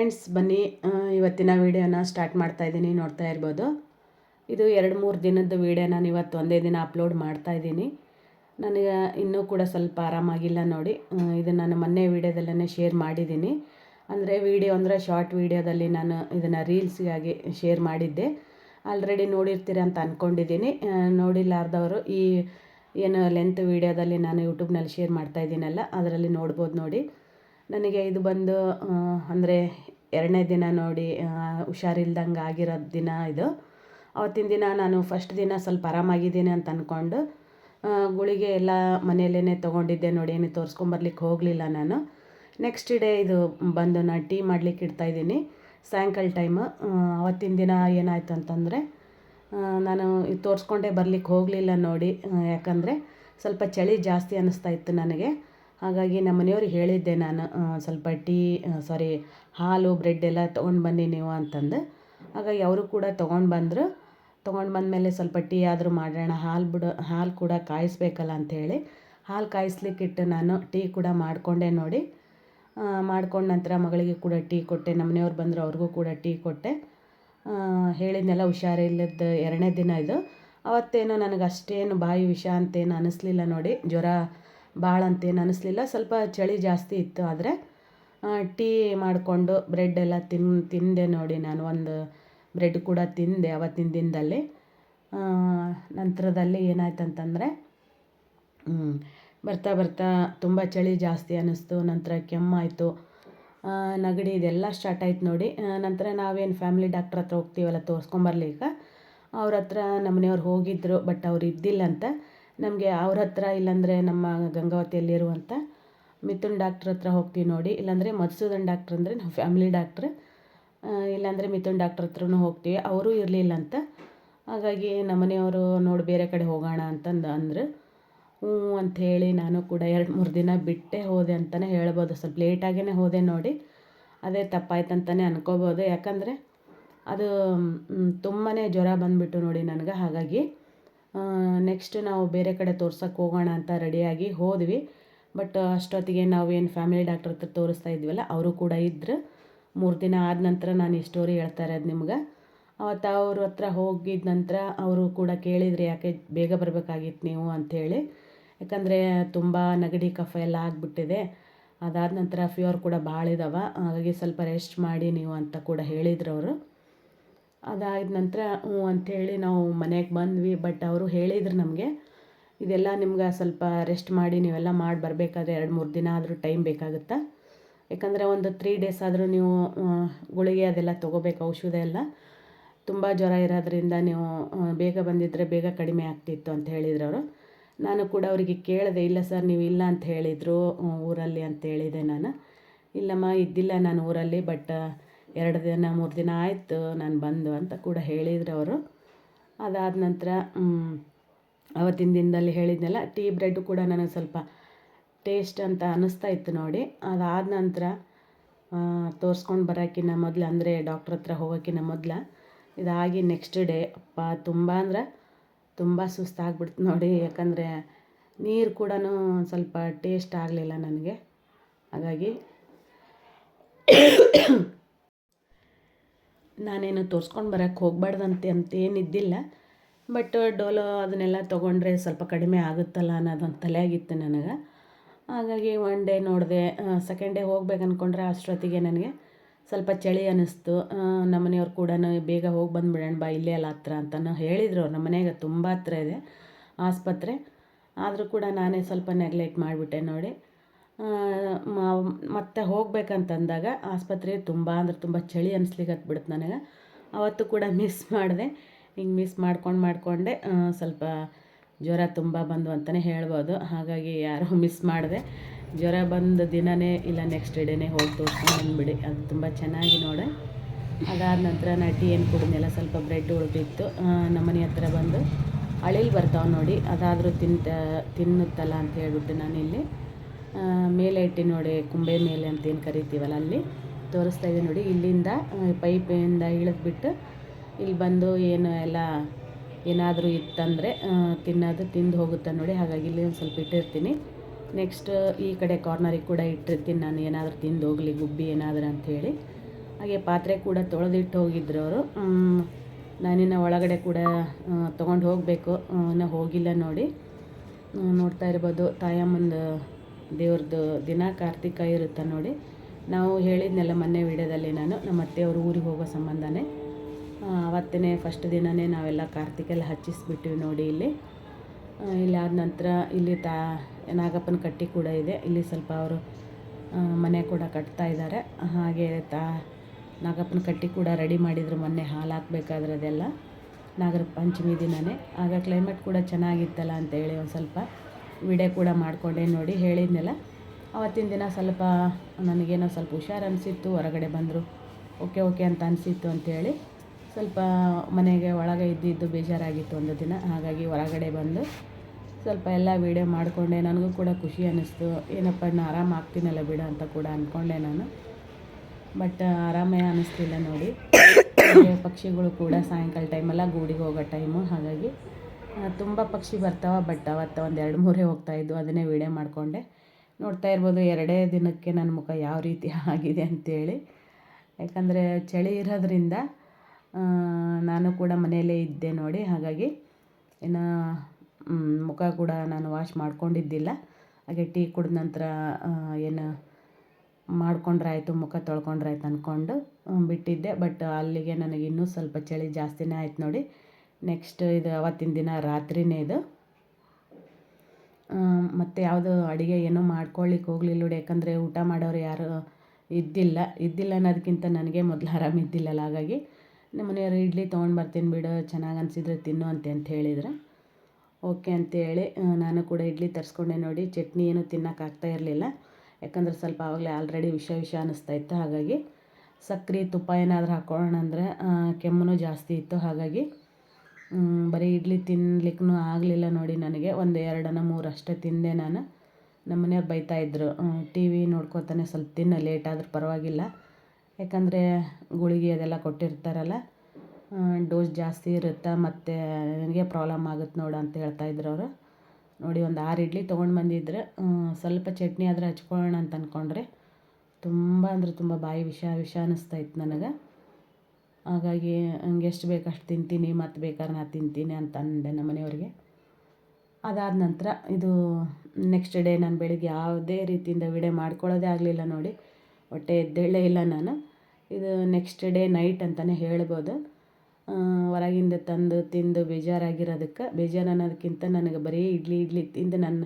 Friends, ಬನ್ನಿ. ಇವತ್ತಿನ ವೀಡಿಯೋನ ಸ್ಟಾರ್ಟ್ ಮಾಡ್ತಾ ಇದ್ದೀನಿ. ನೋಡ್ತಾ ಇರ್ಬೋದು. ಇದು ಎರಡು ಮೂರು ದಿನದ ವೀಡಿಯೋ ನಾನು ಇವತ್ತು ಒಂದೇ ದಿನ ಅಪ್ಲೋಡ್ ಮಾಡ್ತಾ ಇದ್ದೀನಿ. ನನಗೆ ಇನ್ನೂ ಕೂಡ ಸ್ವಲ್ಪ ಆರಾಮಾಗಿಲ್ಲ ನೋಡಿ. ಇದು ನಾನು ಮೊನ್ನೆ ವೀಡಿಯೋದಲ್ಲೇ ಶೇರ್ ಮಾಡಿದ್ದೀನಿ. ಅಂದರೆ ವೀಡಿಯೋ ಅಂದರೆ ಶಾರ್ಟ್ ವೀಡಿಯೋದಲ್ಲಿ ನಾನು ಇದನ್ನು ರೀಲ್ಸ್ಗಾಗಿ ಶೇರ್ ಮಾಡಿದ್ದೆ. ಆಲ್ರೆಡಿ ನೋಡಿರ್ತೀರ ಅಂತ ಅಂದ್ಕೊಂಡಿದ್ದೀನಿ ನೋಡಿಲ್ಲಾರ್ದವರು ಈ ಏನು ಲೆಂತ್ ವೀಡಿಯೋದಲ್ಲಿ ನಾನು ಯೂಟ್ಯೂಬ್ನಲ್ಲಿ ಶೇರ್ ಮಾಡ್ತಾ ಇದ್ದೀನಲ್ಲ, ಅದರಲ್ಲಿ ನೋಡ್ಬೋದು ನೋಡಿ. ನನಗೆ ಇದು ಬಂದು ಅಂದರೆ ಎರಡನೇ ದಿನ ನೋಡಿ ಹುಷಾರಿಲ್ದಂಗೆ ಆಗಿರೋ ದಿನ ಇದು. ಅವತ್ತಿನ ದಿನ ನಾನು ಫಸ್ಟ್ ದಿನ ಸ್ವಲ್ಪ ಆರಾಮಾಗಿದ್ದೀನಿ ಅಂತ ಅಂದ್ಕೊಂಡು ಗುಳಿಗೆ ಎಲ್ಲ ಮನೆಯಲ್ಲೇ ತೊಗೊಂಡಿದ್ದೆ ನೋಡಿ, ಏನು ತೋರಿಸ್ಕೊಂಬರ್ಲಿಕ್ಕೆ ಹೋಗಲಿಲ್ಲ ನಾನು. ನೆಕ್ಸ್ಟ್ ಡೇ ಇದು ಬಂದು ನಾನು ಟೀ ಮಾಡ್ಲಿಕ್ಕೆ ಇಡ್ತಾಯಿದ್ದೀನಿ ಸಾಯಂಕಾಲ ಟೈಮು ಅವತ್ತಿನ ದಿನ ಏನಾಯಿತು ಅಂತಂದರೆ ನಾನು ತೋರಿಸ್ಕೊಂಡೇ ಬರ್ಲಿಕ್ಕೆ ಹೋಗಲಿಲ್ಲ ನೋಡಿ ಯಾಕಂದರೆ ಸ್ವಲ್ಪ ಚಳಿ ಜಾಸ್ತಿ ಅನ್ನಿಸ್ತಾ ಇತ್ತು ನನಗೆ. ಹಾಗಾಗಿ ನಮ್ಮ ಮನೆಯವ್ರಿಗೆ ಹೇಳಿದ್ದೆ ನಾನು ಸ್ವಲ್ಪ ಟೀ ಸಾರಿ ಹಾಲು, ಬ್ರೆಡ್ ಎಲ್ಲ ತೊಗೊಂಡು ಬನ್ನಿ ನೀವು ಅಂತಂದು. ಹಾಗಾಗಿ ಅವರು ಕೂಡ ತೊಗೊಂಡು ಬಂದರು. ತೊಗೊಂಡು ಬಂದಮೇಲೆ ಸ್ವಲ್ಪ ಟೀ ಆದರೂ ಮಾಡೋಣ, ಹಾಲು ಬಿಡು, ಹಾಲು ಕೂಡ ಕಾಯಿಸ್ಬೇಕಲ್ಲ ಅಂಥೇಳಿ ಹಾಲು ಕಾಯಿಸ್ಲಿಕ್ಕಿಟ್ಟು ನಾನು ಟೀ ಕೂಡ ಮಾಡಿಕೊಂಡೆ ನೋಡಿ. ಮಾಡ್ಕೊಂಡ ನಂತರ ಮಗಳಿಗೆ ಕೂಡ ಟೀ ಕೊಟ್ಟೆ, ನಮ್ಮ ಮನೆಯವ್ರು ಬಂದರು ಅವ್ರಿಗೂ ಕೂಡ ಟೀ ಕೊಟ್ಟೆ. ಹೇಳಿದ್ನೆಲ್ಲ ಹುಷಾರಿಲ್ಲದ ಎರಡನೇ ದಿನ ಇದು. ಅವತ್ತೇನು ನನಗೆ ಅಷ್ಟೇನು ಬಾಯಿ ವಿಷ ಅಂತೇನು ಅನ್ನಿಸ್ಲಿಲ್ಲ ನೋಡಿ, ಜ್ವರ ಭಾಳ ಅಂತೇನು ಅನ್ನಿಸ್ಲಿಲ್ಲ ಸ್ವಲ್ಪ ಚಳಿ ಜಾಸ್ತಿ ಇತ್ತು ಆದರೆ ಟೀ ಮಾಡಿಕೊಂಡು ಬ್ರೆಡ್ ಎಲ್ಲ ತಿನ್, ತಿಂದೆ ನೋಡಿ ನಾನು. ಒಂದು ಬ್ರೆಡ್ ಕೂಡ ತಿಂದೆ ಅವತ್ತಿನ ದಿನದಲ್ಲಿ. ನಂತರದಲ್ಲಿ ಏನಾಯ್ತು ಅಂತಂದರೆ ಬರ್ತಾ ಬರ್ತಾ ತುಂಬ ಚಳಿ ಜಾಸ್ತಿ ಅನ್ನಿಸ್ತು ನಂತರ ಕೆಮ್ಮಾಯಿತು. ನೆಗಡಿ ಇದೆಲ್ಲ ಸ್ಟಾರ್ಟ್ ಆಯ್ತು ನೋಡಿ. ನಂತರ ನಾವೇನು ಫ್ಯಾಮಿಲಿ ಡಾಕ್ಟ್ರ್ ಹತ್ರ ಹೋಗ್ತೀವಲ್ಲ, ತೋರಿಸ್ಕೊಂಬರ್ಲಿಕ್ಕೆ. ಅವ್ರ ಹತ್ರ ನಮ್ಮನೆಯವ್ರು ಹೋಗಿದ್ದರು ಬಟ್ ಅವ್ರು ಇದ್ದಿಲ್ಲ ಅಂತ ನಮಗೆ ಅವ್ರ ಹತ್ರ ಇಲ್ಲಾಂದರೆ ನಮ್ಮ ಗಂಗಾವತಿಯಲ್ಲಿರುವಂಥ ಮಿಥುನ್ ಡಾಕ್ಟ್ರ್ ಹತ್ರ ಹೋಗ್ತೀವಿ ನೋಡಿ. ಇಲ್ಲಾಂದರೆ ಮಧುಸೂದನ್ ಡಾಕ್ಟ್ರ್ ಅಂದರೆ ನಮ್ಮ ಫ್ಯಾಮಿಲಿ ಡಾಕ್ಟ್ರ್. ಇಲ್ಲಾಂದರೆ ಮಿಥುನ್ ಡಾಕ್ಟ್ರ್ ಹತ್ರನೂ ಹೋಗ್ತೀವಿ. ಅವರೂ ಇರಲಿಲ್ಲ ಅಂತ. ಹಾಗಾಗಿ ನಮ್ಮ ಮನೆಯವರು ನೋಡಿ ಬೇರೆ ಕಡೆ ಹೋಗೋಣ ಅಂತಂದು ಅಂದರು. ಹ್ಞೂ ಅಂಥೇಳಿ ನಾನು ಕೂಡ ಎರಡು ಮೂರು ದಿನ ಬಿಟ್ಟೇ ಹೋದೆ ಅಂತಲೇ ಹೇಳ್ಬೋದು. ಸ್ವಲ್ಪ ಲೇಟಾಗೇ ಹೋದೆ ನೋಡಿ. ಅದೇ ತಪ್ಪಾಯ್ತು ಅಂತಲೇ ಅನ್ಕೋಬೋದು. ಯಾಕಂದರೆ ಅದು ತುಂಬಾ ಜ್ವರ ಬಂದುಬಿಟ್ಟು ನೋಡಿ ನನಗೆ. ಹಾಗಾಗಿ ನೆಕ್ಸ್ಟ್ ನಾವು ಬೇರೆ ಕಡೆ ತೋರ್ಸೋಕೆ ಹೋಗೋಣ ಅಂತ ರೆಡಿಯಾಗಿ ಹೋದ್ವಿ. ಬಟ್ ಅಷ್ಟೊತ್ತಿಗೆ ನಾವೇನು ಫ್ಯಾಮಿಲಿ ಡಾಕ್ಟ್ರ್ ಹತ್ರ ತೋರಿಸ್ತಾ ಇದ್ವಲ್ಲ, ಅವರು ಕೂಡ ಇದ್ದರು ಮೂರು ದಿನ ಆದ ನಂತರ ನಾನು ಈ ಸ್ಟೋರಿ ಹೇಳ್ತಾ ಇರೋದು ನಿಮ್ಗೆ. ಅವತ್ತು ಅವ್ರ ಹತ್ರ ಹೋಗಿದ ನಂತರ ಅವರು ಕೂಡ ಕೇಳಿದ್ರು, ಯಾಕೆ ಬೇಗ ಬರಬೇಕಾಗಿತ್ತು ನೀವು? ಅಂಥೇಳಿ ಯಾಕಂದರೆ ತುಂಬ ನೆಗಡಿ, ಕಫ ಎಲ್ಲ ಆಗಿಬಿಟ್ಟಿದೆ. ಅದಾದ ನಂತರ ಫ್ಯೂವರ್ ಕೂಡ ಭಾಳ ಇದಾವೆ ಹಾಗಾಗಿ ಸ್ವಲ್ಪ ರೆಸ್ಟ್ ಮಾಡಿ ನೀವು ಅಂತ ಕೂಡ ಹೇಳಿದ್ರು ಅವರು. ಅದಾದ ನಂತರ ಹ್ಞೂ ಅಂಥೇಳಿ ನಾವು ಮನೆಗೆ ಬಂದ್ವಿ. ಬಟ್ ಅವರು ಹೇಳಿದ್ರು ನಮಗೆ, ಇದೆಲ್ಲ ನಿಮ್ಗೆ ಸ್ವಲ್ಪ ರೆಸ್ಟ್ ಮಾಡಿ ನೀವೆಲ್ಲ ಮಾಡಿ ಬರಬೇಕಾದ್ರೆ ಎರಡು ಮೂರು ದಿನ ಆದರೂ ಟೈಮ್ ಬೇಕಾಗುತ್ತೆ? ಯಾಕಂದರೆ ಒಂದು ತ್ರೀ ಡೇಸ್ ಆದರೂ ನೀವು ಗುಳಿಗೆ ಅದೆಲ್ಲ ತೊಗೋಬೇಕು, ಔಷಧ ಎಲ್ಲ. ತುಂಬ ಜ್ವರ ಇರೋದ್ರಿಂದ ನೀವು ಬೇಗ ಬಂದಿದ್ದರೆ ಬೇಗ ಕಡಿಮೆ ಆಗ್ತಿತ್ತು ಅಂತ ಹೇಳಿದ್ರು ಅವರು. ನಾನು ಕೂಡ ಅವರಿಗೆ ಕೇಳಿದೆ, ಇಲ್ಲ ಸರ್ ನೀವು ಇಲ್ಲ ಅಂತ ಹೇಳಿದರು, ಊರಲ್ಲಿ ಅಂತ ಹೇಳಿದೆ ನಾನು. ಇಲ್ಲಮ್ಮ, ಇದ್ದಿಲ್ಲ ನಾನು ಊರಲ್ಲಿ, ಬಟ್ ಎರಡು ದಿನ, ಮೂರು ದಿನ ಆಯಿತು, ನಾನು ಬಂದು ಅಂತ ಕೂಡ ಹೇಳಿದ್ರು ಅವರು. ಅದಾದ ನಂತರ ಅವತ್ತಿನ ದಿನದಲ್ಲಿ ಹೇಳಿದ್ನಲ್ಲ, ಟೀ ಬ್ರೆಡ್ಡು ಕೂಡ ನನಗೆ ಸ್ವಲ್ಪ ಟೇಸ್ಟ್ ಅಂತ ಅನ್ನಿಸ್ತಾ ಇತ್ತು ನೋಡಿ. ಅದಾದ ನಂತರ ತೋರಿಸ್ಕೊಂಡು ಬರೋಕ್ಕಿಂತ ಮೊದಲು, ಅಂದರೆ ಡಾಕ್ಟ್ರ್ ಹತ್ರ ಹೋಗೋಕ್ಕಿಂತ ಮೊದಲು, ಇದಾಗಿ ನೆಕ್ಸ್ಟ್ ಡೇ ಅಪ್ಪ, ತುಂಬ ಅಂದ್ರೆ ತುಂಬ ಸುಸ್ತಾಗ್ಬಿಡ್ತು ನೋಡಿ. ಯಾಕಂದರೆ ನೀರು ಕೂಡ ಸ್ವಲ್ಪ ಟೇಸ್ಟ್ ಆಗಲಿಲ್ಲ ನನಗೆ. ಹಾಗಾಗಿ ನಾನೇನು ತೋರಿಸ್ಕೊಂಡು ಬರೋಕ್ಕೆ ಅಂತ ಏನಿದ್ದಿಲ್ಲ ಬಟ್ ಡೋಲೋ ಅದನ್ನೆಲ್ಲ ತೊಗೊಂಡ್ರೆ ಸ್ವಲ್ಪ ಕಡಿಮೆ ಆಗುತ್ತಲ್ಲ ಅನ್ನೋದೊಂದು ತಲೆಯಾಗಿತ್ತು ನನಗೆ. ಹಾಗಾಗಿ ಒನ್ ಡೇ ನೋಡಿದೆ ಸೆಕೆಂಡ್ ಡೇ ಹೋಗ್ಬೇಕು ಅಂದ್ಕೊಂಡ್ರೆ ಅಷ್ಟೊತ್ತಿಗೆ ನನಗೆ ಸ್ವಲ್ಪ ಚಳಿ ಅನ್ನಿಸ್ತು ನಮ್ಮನೆಯವ್ರು ಕೂಡ ಬೇಗ ಹೋಗಿ ಬಂದುಬಿಡೋಣ ಬಾ, ಇಲ್ಲೇ ಅಲ್ಲ ಹತ್ರ ಅಂತ ಹೇಳಿದರು ನಮ್ಮ ಮನೆಗೆ ತುಂಬ ಹತ್ರ ಇದೆ, ಆಸ್ಪತ್ರೆ. ಆದರೂ ಕೂಡ ನಾನೇ ಸ್ವಲ್ಪ ನೆಗ್ಲೆಕ್ಟ್ ಮಾಡಿಬಿಟ್ಟೆ ನೋಡಿ. ಮತ್ತೆ ಹೋಗ್ಬೇಕಂತಂದಾಗ ಆಸ್ಪತ್ರೆ ತುಂಬ ಅಂದ್ರೆ ತುಂಬ ಚಳಿ ಅನಿಸ್ಲಿಕ್ಕೆ ಬಿಡುತ್ತೆ ನನಗೆ. ಅವತ್ತು ಕೂಡ ಮಿಸ್ ಮಾಡಿದೆ. ಹಿಂಗೆ ಮಿಸ್ ಮಾಡ್ಕೊಂಡು ಮಾಡಿಕೊಂಡೆ ಸ್ವಲ್ಪ ಜ್ವರ ತುಂಬ ಬಂದು ಅಂತಲೇ ಹೇಳ್ಬೋದು. ಹಾಗಾಗಿ ಯಾರೋ ಮಿಸ್ ಮಾಡಿದೆ. ಜ್ವರ ಬಂದ ದಿನವೇ ಇಲ್ಲ ನೆಕ್ಸ್ಟ್ ಡೇನೇ ಹೋಗಿ ತೋರಿಸ್ಕೊಂಡು ಬಂದುಬಿಡಿ. ಅದು ತುಂಬ ಚೆನ್ನಾಗಿ ನೋಡೆ. ಅದಾದ ನಂತರ ನಾ ಟೀ ಏನು ಕುಡಿದ್ನೆಲ್ಲ, ಸ್ವಲ್ಪ ಬ್ರೆಡ್ ಉಳಿದಿತ್ತು. ನಮ್ಮ ಮನೆ ಹತ್ರ ಬಂದು ಅಳಿಲ್ ಬರ್ತಾವೆ ನೋಡಿ. ಅದಾದರೂ ತಿಂತ, ತಿನ್ನುತ್ತಲ್ಲ ಅಂತ ಹೇಳ್ಬಿಟ್ಟು ನಾನಿಲ್ಲಿ. ಮೇಲೆ ಇಟ್ಟು ನೋಡಿ, ಕುಂಬೆ ಮೇಲೆ ಅಂತ ಏನು ಕರಿತೀವಲ್ಲ ಅಲ್ಲಿ, ತೋರಿಸ್ತಾ ಇದೆ ನೋಡಿ. ಇಲ್ಲಿಂದ ಪೈಪಿಂದ ಇಳಿದ್ಬಿಟ್ಟು ಇಲ್ಲಿ ಬಂದು ಏನು ಎಲ್ಲ ಏನಾದರೂ ಇತ್ತಂದರೆ ತಿನ್ನೋದು, ತಿಂದು ಹೋಗುತ್ತೆ ನೋಡಿ. ಹಾಗಾಗಿ ಇಲ್ಲಿ ಒಂದು ಸ್ವಲ್ಪ ಇಟ್ಟಿರ್ತೀನಿ. ನೆಕ್ಸ್ಟ್ ಈ ಕಡೆ ಕಾರ್ನರಿಗೆ ಕೂಡ ಇಟ್ಟಿರ್ತೀನಿ ನಾನು. ಏನಾದರೂ ತಿಂದು ಹೋಗಲಿ, ಗುಬ್ಬಿ ಏನಾದರೂ ಅಂಥೇಳಿ ಹಾಗೆ ಪಾತ್ರೆ ಕೂಡ ತೊಳೆದಿಟ್ಟು ಹೋಗಿದ್ರು ಅವರು. ನಾನಿನ್ನು ಒಳಗಡೆ ಕೂಡ ತೊಗೊಂಡು ಹೋಗಬೇಕು. ಇನ್ನೂ ಹೋಗಿಲ್ಲ ನೋಡಿ. ನೋಡ್ತಾ ಇರ್ಬೋದು. ತಾಯಮ್ಮಂದು ದೇವ್ರದ್ದು ದಿನ ಕಾರ್ತಿಕ ಇರುತ್ತೆ ನೋಡಿ. ನಾವು ಹೇಳಿದ್ನೆಲ್ಲ ಮೊನ್ನೆ ವಿಡಿಯೋದಲ್ಲಿ ನಾನು, ನಮ್ಮ ಅತ್ತೆಯವರು ಊರಿಗೆ ಹೋಗೋ ಸಂಬಂಧನೇ. ಅವತ್ತೇ ಫಸ್ಟ್ ದಿನವೇ ನಾವೆಲ್ಲ ಕಾರ್ತಿಕೆಲ್ಲ ಹಚ್ಚಿಸ್ಬಿಟ್ಟಿವಿ ನೋಡಿ ಇಲ್ಲಿ. ಇಲ್ಲಿ ಆದ ನಂತರ ಇಲ್ಲಿ ತಾ, ನಾಗಪ್ಪನ ಕಟ್ಟಿ ಕೂಡ ಇದೆ. ಇಲ್ಲಿ ಸ್ವಲ್ಪ ಅವರು ಮನೆ ಕೂಡ ಕಟ್ತಾ ಇದ್ದಾರೆ. ಹಾಗೆ ತಾ, ನಾಗಪ್ಪನ ಕಟ್ಟಿ ಕೂಡ ರೆಡಿ ಮಾಡಿದರು ಮೊನ್ನೆ ಹಾಲು ಹಾಕ್ಬೇಕಾದ್ರೆ ಅದೆಲ್ಲ. ನಾಗರ ಪಂಚಮಿ ದಿನವೇ ಆಗ ಕ್ಲೈಮೇಟ್ ಕೂಡ ಚೆನ್ನಾಗಿತ್ತಲ್ಲ ಅಂತೇಳಿ ಒಂದು ಸ್ವಲ್ಪ ವಿಡಿಯೋ ಕೂಡ ಮಾಡಿಕೊಂಡೆ ನೋಡಿ ಹೇಳಿದ್ನೆಲ್ಲ. ಅವತ್ತಿನ ದಿನ ಸ್ವಲ್ಪ ನನಗೇನೋ ಸ್ವಲ್ಪ ಹುಷಾರು ಅನಿಸಿತ್ತು, ಹೊರಗಡೆ ಬಂದರು. ಓಕೆ ಓಕೆ ಅಂತ ಅನಿಸಿತ್ತು ಅಂಥೇಳಿ ಸ್ವಲ್ಪ ಮನೆಗೆ ಒಳಗೆ ಇದ್ದಿದ್ದು ಬೇಜಾರಾಗಿತ್ತು ಒಂದು ದಿನ. ಹಾಗಾಗಿ ಹೊರಗಡೆ ಬಂದು ಸ್ವಲ್ಪ ಎಲ್ಲ ವೀಡಿಯೋ ಮಾಡಿಕೊಂಡೆ. ನನಗೂ ಕೂಡ ಖುಷಿ ಅನ್ನಿಸ್ತು ಏನಪ್ಪ ನಾನು ಆರಾಮ ಆಗ್ತೀನಲ್ಲ ಬಿಡು ಅಂತ ಕೂಡ ಅಂದ್ಕೊಂಡೆ ನಾನು. ಬಟ್ ಆರಾಮೇ ಅನ್ನಿಸ್ತಿಲ್ಲ ನೋಡಿ. ಪಕ್ಷಿಗಳು ಕೂಡ ಸಾಯಂಕಾಲ ಟೈಮೆಲ್ಲ ಗೂಡಿಗೆ ಹೋಗೋ ಟೈಮು ಹಾಗಾಗಿ ತುಂಬ ಪಕ್ಷಿ ಬರ್ತಾವೆ ಬಟ್ ಅವತ್ತು ಒಂದು ಎರಡು ಮೂರೇ ಹೋಗ್ತಾಯಿದ್ವು ಅದನ್ನೇ ವೀಡಿಯೋ ಮಾಡಿಕೊಂಡೆ. ನೋಡ್ತಾ ಇರ್ಬೋದು, ಎರಡೇ ದಿನಕ್ಕೆ ನನ್ನ ಮುಖ ಯಾವ ರೀತಿ ಆಗಿದೆ ಅಂತೇಳಿ. ಯಾಕಂದರೆ ಚಳಿ ಇರೋದ್ರಿಂದ ನಾನು ಕೂಡ ಮನೆಯಲ್ಲೇ ಇದ್ದೆ ನೋಡಿ. ಹಾಗಾಗಿ ಇನ್ನು ಮುಖ ಕೂಡ ನಾನು ವಾಶ್ ಮಾಡ್ಕೊಂಡಿದ್ದಿಲ್ಲ. ಹಾಗೆ ಟೀ ಕುಡಿದ ನಂತರ ಏನು ಮಾಡ್ಕೊಂಡ್ರಾಯ್ತು, ಮುಖ ತೊಳ್ಕೊಂಡ್ರಾಯ್ತು ಅಂದ್ಕೊಂಡು ಬಿಟ್ಟಿದ್ದೆ. ಬಟ್ ಅಲ್ಲಿಗೆ ನನಗೆ ಇನ್ನೂ ಸ್ವಲ್ಪ ಚಳಿ ಜಾಸ್ತಿನೇ ಆಯ್ತು ನೋಡಿ. ನೆಕ್ಸ್ಟ್ ಇದು ಅವತ್ತಿನ ದಿನ ರಾತ್ರಿನೇ ಇದು. ಮತ್ತು ಯಾವುದು ಅಡುಗೆ ಏನೂ ಮಾಡ್ಕೊಳ್ಳಿಕ್ಕೆ ಹೋಗ್ಲಿಲ್ಲ ನೋಡಿ, ಯಾಕಂದರೆ ಊಟ ಮಾಡೋರು ಯಾರು ಇದ್ದಿಲ್ಲ. ಇದ್ದಿಲ್ಲ ಅನ್ನೋದಕ್ಕಿಂತ ನನಗೆ ಮೊದಲು ಆರಾಮಿದ್ದಿಲ್ಲಲ್ಲ ಹಾಗಾಗಿ ನಮ್ಮ ಮನೆಯವರು ಇಡ್ಲಿ ತೊಗೊಂಡು ಬರ್ತೀನಿ ಬಿಡು, ಚೆನ್ನಾಗಿ ಅನಿಸಿದ್ರೆ ತಿನ್ನು ಅಂತೆ ಅಂತ ಹೇಳಿದ್ರು. ಓಕೆ ಅಂತೇಳಿ ನಾನು ಕೂಡ ಇಡ್ಲಿ ತರಿಸ್ಕೊಂಡೆ ನೋಡಿ, ಚಟ್ನಿ ಏನು ತಿನ್ನೋಕ್ಕಾಗ್ತಾ ಇರಲಿಲ್ಲ. ಯಾಕಂದರೆ ಸ್ವಲ್ಪ ಆವಾಗಲೇ ಆಲ್ರೆಡಿ ವಿಷ ವಿಷ ಅನ್ನಿಸ್ತಾ ಇತ್ತು, ಹಾಗಾಗಿ ಸಕ್ಕರೆ ತುಪ್ಪ ಏನಾದರೂ ಹಾಕ್ಕೊಳ್ಳೋಣ ಅಂದರೆ ಕೆಮ್ಮು ಜಾಸ್ತಿ ಇತ್ತು, ಹಾಗಾಗಿ ಬರೀ ಇಡ್ಲಿ ತಿನ್ಲಿಕ್ಕೂ ಆಗಲಿಲ್ಲ ನೋಡಿ ನನಗೆ. ಒಂದು ಎರಡನ ಮೂರು ಅಷ್ಟೇ ತಿಂದೆ ನಾನು. ನಮ್ಮ ಮನೆಯವ್ರು ಬೈತಾಯಿದ್ರು ಟಿ ವಿ ನೋಡ್ಕೊತಾನೆ ಸ್ವಲ್ಪ ತಿನ್ನು, ಲೇಟ್ ಆದರೂ ಪರವಾಗಿಲ್ಲ. ಯಾಕಂದರೆ ಗುಳಿಗೆ ಅದೆಲ್ಲ ಕೊಟ್ಟಿರ್ತಾರಲ್ಲ ಡೋಸ್ ಜಾಸ್ತಿ ಇರುತ್ತೆ ಮತ್ತು ನನಗೆ ಪ್ರಾಬ್ಲಮ್ ಆಗುತ್ತೆ ನೋಡು ಅಂತ ಹೇಳ್ತಾಯಿದ್ರು ಅವರು. ನೋಡಿ ಒಂದು ಆರು ಇಡ್ಲಿ ತೊಗೊಂಡು ಬಂದಿದ್ರು. ಸ್ವಲ್ಪ ಚಟ್ನಿ ಆದರೆ ಹಚ್ಕೊಳ್ಳೋಣ ಅಂತ ಅಂದ್ಕೊಂಡ್ರೆ ತುಂಬ ಅಂದರೆ ತುಂಬ ಬಾಯಿ ವಿಷ ವಿಷ ಅನ್ನಿಸ್ತಾ ಇತ್ತು ನನಗೆ. ಹಾಗಾಗಿ ಹಂಗೆ ಎಷ್ಟು ಬೇಕು ಅಷ್ಟು ತಿಂತೀನಿ, ಮತ್ತು ಬೇಕಾದ್ರೆ ನಾ ತಿಂತೀನಿ ಅಂತ ಅಂದೆ ನಮ್ಮ ಮನೆಯವ್ರಿಗೆ. ಅದಾದ ನಂತರ ಇದು ನೆಕ್ಸ್ಟ್ ಡೇ ನಾನು ಬೆಳಿಗ್ಗೆ ಯಾವುದೇ ರೀತಿಯಿಂದ ವಿಡೇ ಮಾಡ್ಕೊಳ್ಳೋದೇ ಆಗಲಿಲ್ಲ ನೋಡಿ. ಹೊಟ್ಟೆ ಎದ್ದೇಳೇ ಇಲ್ಲ ನಾನು. ಇದು ನೆಕ್ಸ್ಟ್ ಡೇ ನೈಟ್ ಅಂತಲೇ ಹೇಳ್ಬೋದು. ಹೊರಗಿಂದ ತಂದು ತಿಂದು ಬೇಜಾರಾಗಿರೋದಕ್ಕೆ, ಬೇಜಾರು ಅನ್ನೋದಕ್ಕಿಂತ ನನಗೆ ಬರೀ ಇಡ್ಲಿ ಇಡ್ಲಿ ತಿಂದು ನನ್ನ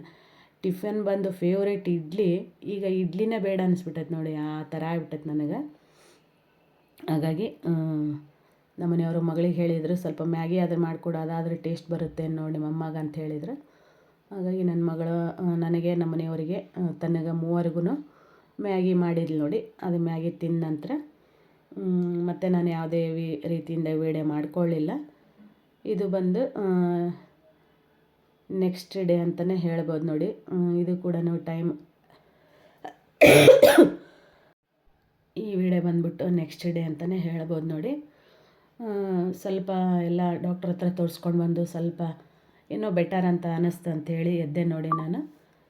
ಟಿಫನ್ ಬಂದು ಫೇವ್ರೇಟ್ ಇಡ್ಲಿ. ಈಗ ಇಡ್ಲಿನೇ ಬೇಡ ಅನಿಸ್ಬಿಟ್ಟೈತೆ ನೋಡಿ, ಆ ಥರ ಆಗ್ಬಿಟ್ಟೈತೆ ನನಗೆ. ಹಾಗಾಗಿ ನಮ್ಮ ಮನೆಯವರು ಮಗಳಿಗೆ ಹೇಳಿದರು, ಸ್ವಲ್ಪ ಮ್ಯಾಗಿ ಆದರೂ ಮಾಡಿಕೊಡು, ಅದಾದರೆ ಟೇಸ್ಟ್ ಬರುತ್ತೆ ನೋಡಿ ನಿಮ್ಮಮ್ಮಗೆ ಅಂತ ಹೇಳಿದ್ರು. ಹಾಗಾಗಿ ನನ್ನ ಮಗಳು ನನಗೆ, ನಮ್ಮ ಮನೆಯವರಿಗೆ ತನಗೆ ಮೂವರಿಗೂ ಮ್ಯಾಗಿ ಮಾಡಿದ್ಲು ನೋಡಿ, ಅದು ಮ್ಯಾಗಿ ತಿಂದ ನಂತರ ಮತ್ತು ನಾನು ಯಾವುದೇ ವಿ, ರೀತಿಯಿಂದ ವೀಡಿಯೋ ಮಾಡಿಕೊಳ್ಳಿಲ್ಲ. ಇದು ಬಂದು ನೆಕ್ಸ್ಟ್ ಡೇ ಅಂತಲೇ ಹೇಳ್ಬೋದು ನೋಡಿ ಇದು ಕೂಡ ಟೈಮ್ ಬಂದ್ಬಿಟ್ಟು ನೆಕ್ಸ್ಟ್ ಡೇ ಅಂತಲೇ ಹೇಳ್ಬೋದು ನೋಡಿ. ಸ್ವಲ್ಪ ಎಲ್ಲ ಡಾಕ್ಟ್ರ್ ಹತ್ರ ತೋರಿಸ್ಕೊಂಡು ಬಂದು ಸ್ವಲ್ಪ ಏನೋ ಬೆಟರ್ ಅಂತ ಅನ್ನಿಸ್ತು ಅಂಥೇಳಿ ಎದ್ದೆ ನೋಡಿ ನಾನು.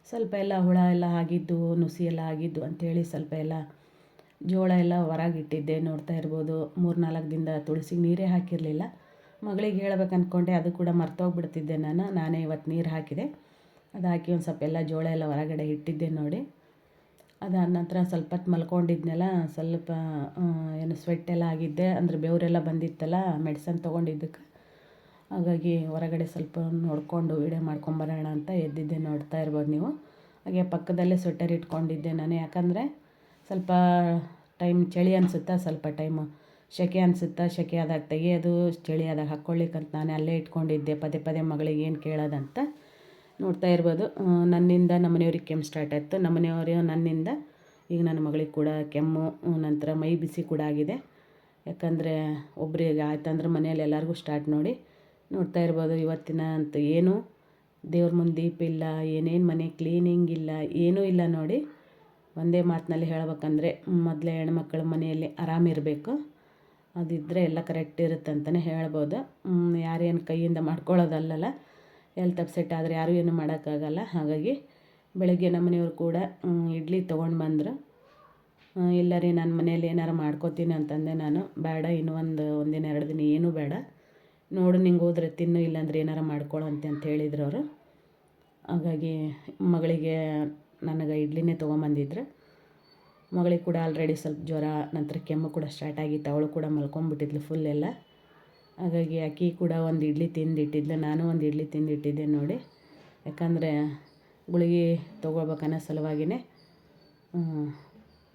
ಸ್ವಲ್ಪ ಎಲ್ಲ ಹುಳ ಎಲ್ಲ ಆಗಿದ್ದು, ನುಸಿ ಎಲ್ಲ ಆಗಿದ್ದು ಅಂಥೇಳಿ ಸ್ವಲ್ಪ ಎಲ್ಲ ಜೋಳ ಎಲ್ಲ ಹೊರಗಿಟ್ಟಿದ್ದೆ ನೋಡ್ತಾ ಇರ್ಬೋದು. ಮೂರು ನಾಲ್ಕು ದಿನದ ತುಳಸಿಗೆ ನೀರೇ ಹಾಕಿರಲಿಲ್ಲ. ಮಗಳಿಗೆ ಹೇಳ್ಬೇಕು ಅಂದ್ಕೊಂಡೆ ಅದು ಕೂಡ ಮರ್ತೋಗ್ಬಿಡ್ತಿದ್ದೆ ನಾನು. ನಾನೇ ಇವತ್ತು ನೀರು ಹಾಕಿದೆ. ಅದು ಹಾಕಿ ಒಂದು ಸ್ವಲ್ಪ ಎಲ್ಲ ಜೋಳ ಎಲ್ಲ ಹೊರಗಡೆ ಇಟ್ಟಿದ್ದೆ ನೋಡಿ. ಅದಾದ ನಂತರ ಸ್ವಲ್ಪ ಹೊತ್ತು ಮಲ್ಕೊಂಡಿದ್ನೆಲ್ಲ, ಸ್ವಲ್ಪ ಏನು ಸ್ವೆಟ್ ಎಲ್ಲ ಆಗಿದ್ದೆ, ಅಂದರೆ ಬೆವರೆಲ್ಲ ಬಂದಿತ್ತಲ್ಲ ಮೆಡಿಸನ್ ತೊಗೊಂಡಿದ್ದಕ್ಕೆ. ಹಾಗಾಗಿ ಹೊರಗಡೆ ಸ್ವಲ್ಪ ನೋಡಿಕೊಂಡು ವೀಡಿಯೋ ಮಾಡ್ಕೊಂಬರೋಣ ಅಂತ ಎದ್ದಿದ್ದೆ ನೋಡ್ತಾ ಇರ್ಬೋದು ನೀವು. ಹಾಗೆ ಪಕ್ಕದಲ್ಲೇ ಸ್ವೆಟರ್ ಇಟ್ಕೊಂಡಿದ್ದೆ ನಾನು. ಯಾಕಂದರೆ ಸ್ವಲ್ಪ ಟೈಮ್ ಚಳಿ ಅನಿಸುತ್ತಾ, ಸ್ವಲ್ಪ ಟೈಮು ಸೆಕೆ ಅನಿಸುತ್ತಾ ಸೆಕೆ ಆದಾಗ ತೆಗೆಯೋದು, ಚಳಿ ಆದಾಗ ಹಾಕ್ಕೊಳ್ಳಿಕ್ಕಂತ ನಾನೇ ಅಲ್ಲೇ ಇಟ್ಕೊಂಡಿದ್ದೆ. ಪದೇ ಪದೇ ಮಗಳಿಗೆ ಏನು ಕೇಳೋದಂತ. ನೋಡ್ತಾ ಇರ್ಬೋದು. ನನ್ನಿಂದ ನಮ್ಮ ಮನೆಯವ್ರಿಗೆ ಕೆಮ್ಮು ಸ್ಟಾರ್ಟ್ ಆಯಿತು. ನಮ್ಮ ಮನೆಯವರು ನನ್ನಿಂದ, ಈಗ ನನ್ನ ಮಗಳಿಗೆ ಕೂಡ ಕೆಮ್ಮು, ನಂತರ ಮೈ ಬಿಸಿ ಕೂಡ ಆಗಿದೆ. ಯಾಕಂದರೆ ಒಬ್ಬರಿಗೆ ಆಯ್ತಂದ್ರೆ ಮನೆಯಲ್ಲಿ ಎಲ್ಲರಿಗೂ ಸ್ಟಾರ್ಟ್ ನೋಡಿ ನೋಡ್ತಾ ಇರ್ಬೋದು. ಇವತ್ತಿನ ಅಂತ ಏನು, ದೇವ್ರ ಮುಂದೆ ದೀಪ ಇಲ್ಲ, ಏನೇನು ಮನೆ ಕ್ಲೀನಿಂಗ್ ಇಲ್ಲ, ಏನೂ ಇಲ್ಲ ನೋಡಿ. ಒಂದೇ ಮಾತಿನಲ್ಲಿ ಹೇಳ್ಬೇಕಂದ್ರೆ ಮೊದಲೇ ಹೆಣ್ಮಕ್ಳ ಮನೆಯಲ್ಲಿ ಆರಾಮಿರಬೇಕು ಅದಿದ್ದರೆ ಎಲ್ಲ ಕರೆಕ್ಟ್ ಇರುತ್ತೆ ಅಂತಲೇ ಹೇಳ್ಬೋದು. ಯಾರೇನು ಕೈಯಿಂದ ಮಾಡ್ಕೊಳ್ಳೋದಲ್ಲಲ್ಲ. ಹೆಲ್ತ್ ಅಪ್ಸೆಟ್ ಆದರೆ ಯಾರೂ ಏನು ಮಾಡೋಕ್ಕಾಗಲ್ಲ. ಹಾಗಾಗಿ ಬೆಳಗ್ಗೆ ನಮ್ಮ ಮನೆಯವ್ರು ಕೂಡ ಇಡ್ಲಿ ತೊಗೊಂಡು ಬಂದರು. ಇಲ್ಲ ರೀ ನನ್ನ ಮನೇಲಿ ಏನಾರು ಮಾಡ್ಕೋತೀನಿ ಅಂತಂದೆ ನಾನು. ಬೇಡ, ಇನ್ನು ಒಂದು, ಒಂದಿನ, ಎರಡು ದಿನ ಏನೂ ಬೇಡ. ನೋಡು, ನಿಂಗೆ ಹೋದ್ರೆ ತಿನ್ನು, ಇಲ್ಲಾಂದ್ರೆ ಏನಾರು ಮಾಡ್ಕೊಳ್ಳಂತೆ ಅಂತ ಹೇಳಿದ್ರು ಅವರು. ಹಾಗಾಗಿ ಮಗಳಿಗೆ ನನಗೆ ಇಡ್ಲಿನೇ ತೊಗೊಂಬಂದಿದ್ರು. ಮಗಳಿಗೆ ಕೂಡ ಆಲ್ರೆಡಿ ಸ್ವಲ್ಪ ಜ್ವರ, ನಂತರ ಕೆಮ್ಮು ಕೂಡ ಸ್ಟಾರ್ಟ್ ಆಗಿತ್ತು. ಅವಳು ಕೂಡ ಮಲ್ಕೊಂಬಿಟ್ಟಿದ್ಲು ಫುಲ್ ಎಲ್ಲ. ಹಾಗಾಗಿ ಅಕ್ಕಿ ಕೂಡ ಒಂದು ಇಡ್ಲಿ ತಿಂದಿಟ್ಟಿದ್ಲು ನಾನು ಒಂದು ಇಡ್ಲಿ ತಿಂದಿಟ್ಟಿದ್ದೆ ನೋಡಿ. ಯಾಕಂದರೆ ಗುಳಿಗೆ ತೊಗೊಳ್ಬೇಕನ್ನೋ ಸಲುವಾಗಿಯೇ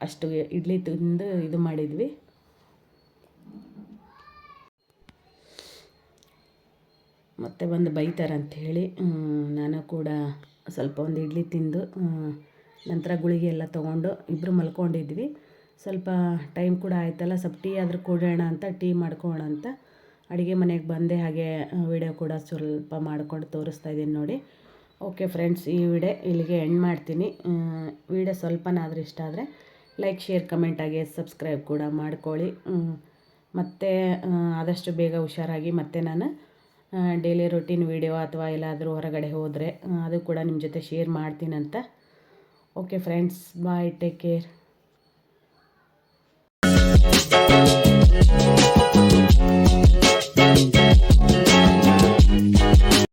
ಅಷ್ಟು ಇಡ್ಲಿ ತಿಂದು ಇದು ಮಾಡಿದ್ವಿ. ಮತ್ತೆ ಬಂದು ಬೈತಾರೆ ಅಂಥೇಳಿ ನಾನು ಕೂಡ ಸ್ವಲ್ಪ ಒಂದು ಇಡ್ಲಿ ತಿಂದು ನಂತರ ಗುಳಿಗೆ ಎಲ್ಲ ತೊಗೊಂಡು ಇಬ್ಬರು ಮಲ್ಕೊಂಡಿದ್ವಿ. ಸ್ವಲ್ಪ ಟೈಮ್ ಕೂಡ ಆಯ್ತಲ್ಲ, ಸ್ವಲ್ಪ ಟೀ ಆದರೂ ಕುಡಿಯೋಣ ಅಂತ, ಟೀ ಮಾಡ್ಕೊಳ್ಳೋಣ ಅಂತ. ಅಡುಗೆ ಮನೆಗೆ ಬಂದೆ ಹಾಗೆ ವಿಡಿಯೋ ಕೂಡ ಸ್ವಲ್ಪ ಮಾಡ್ಕೊಂಡು ತೋರಿಸ್ತಾ ಇದ್ದೀನಿ ನೋಡಿ. ಓಕೆ ಫ್ರೆಂಡ್ಸ್ ಈ ವಿಡಿಯೋ ಇಲ್ಲಿಗೆ ಎಂಡ್ ಮಾಡ್ತೀನಿ. ವಿಡಿಯೋ ಸ್ವಲ್ಪನಾದರೂ ಇಷ್ಟ ಆದರೆ ಲೈಕ್ ಶೇರ್ ಕಮೆಂಟ್ ಆಗಿ ಸಬ್ಸ್ಕ್ರೈಬ್ ಕೂಡ ಮಾಡ್ಕೊಳ್ಳಿ. ಮತ್ತು ಆದಷ್ಟು ಬೇಗ ಹುಷಾರಾಗಿ ಮತ್ತೆ ನಾನು ಡೈಲಿ ರೊಟೀನ್ ವಿಡಿಯೋ ಅಥವಾ ಎಲ್ಲಾದರೂ ಹೊರಗಡೆ ಹೋದರೆ ಅದು ಕೂಡ ನಿಮ್ಮ ಜೊತೆ share ಮಾಡ್ತೀನಂತ okay friends bye take care